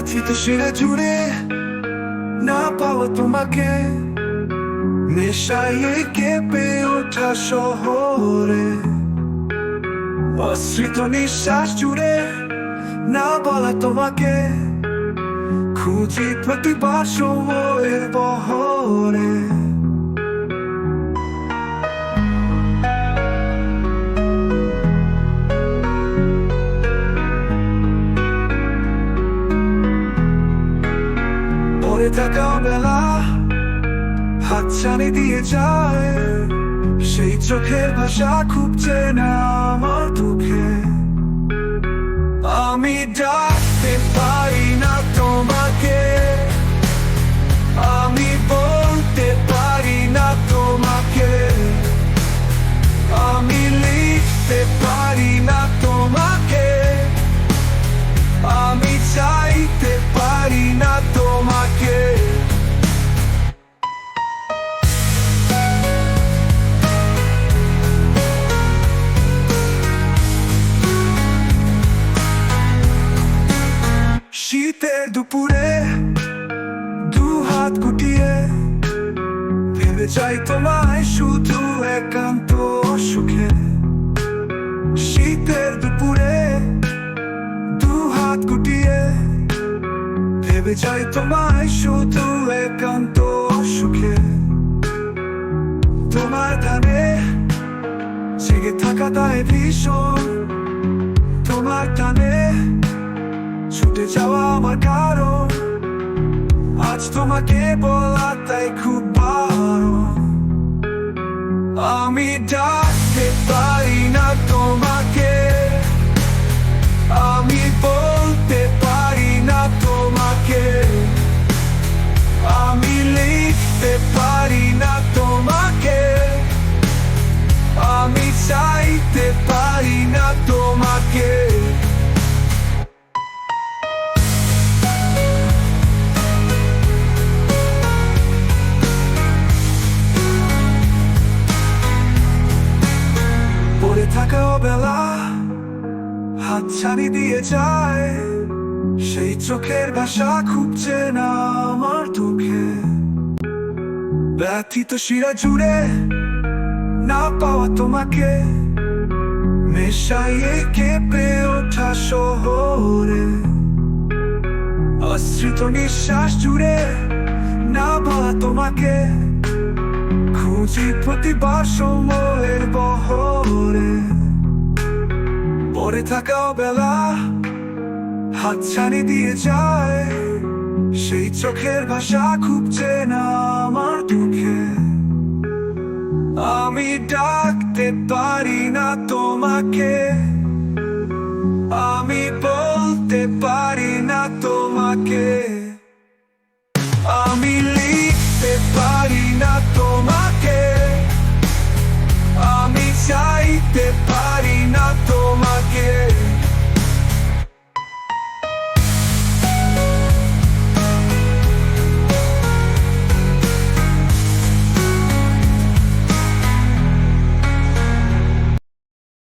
ব্যথিত সেরে জুড়ে না পাওয়া তোমাকে। নেশায় কেঁপে ওঠা শহরে। অশ্রিত নিঃশ্বাস জুড়ে না বলা তোমাকে। খুঁজি প্রতিবার সময়ের বহরে থাকা বেলা হাতছানি দিয়ে যায় সেই চোখের ভাষা খুব চেনা আমার। দু গুটিয়ে ভেবে চাই তোমায় শুধু একান্ত সুখে শীতের দুপুরে দু হাত গুটিয়ে ভেবে চাই তোমায় শুধু একান্ত সুখে তোমার গানে জেগে থাকা তাই ভীষণ। তোমার টানে ছুটে যাওয়া আমার কারণ। আজ তোমাকে বলা তাই খুব বারণ আমি ডাকতে পারি না তোমাকে থাকা বেলা হাত ছাড়ি দিয়ে যায়। সেই চোখের ভাষা খুব চেনা আমার দুঃখে ব্যথিত শিরা জুড়ে না পাওয়া তোমাকে। মেশাইয়ে কেঁপে ওঠা শহরে। অশ্রিত নিঃশ্বাস জুড়ে না বলা তোমাকে। খুঁজি প্রতিবার সময়ের বহরে। পরে থাকা বেলা হাত হাতছানি দিয়ে যায়। সেই চোখের ভাষা খুব চেনা আমার দুঃখে। আমি ডাকতে পারি না তোমাকে। আমি বলতে পারি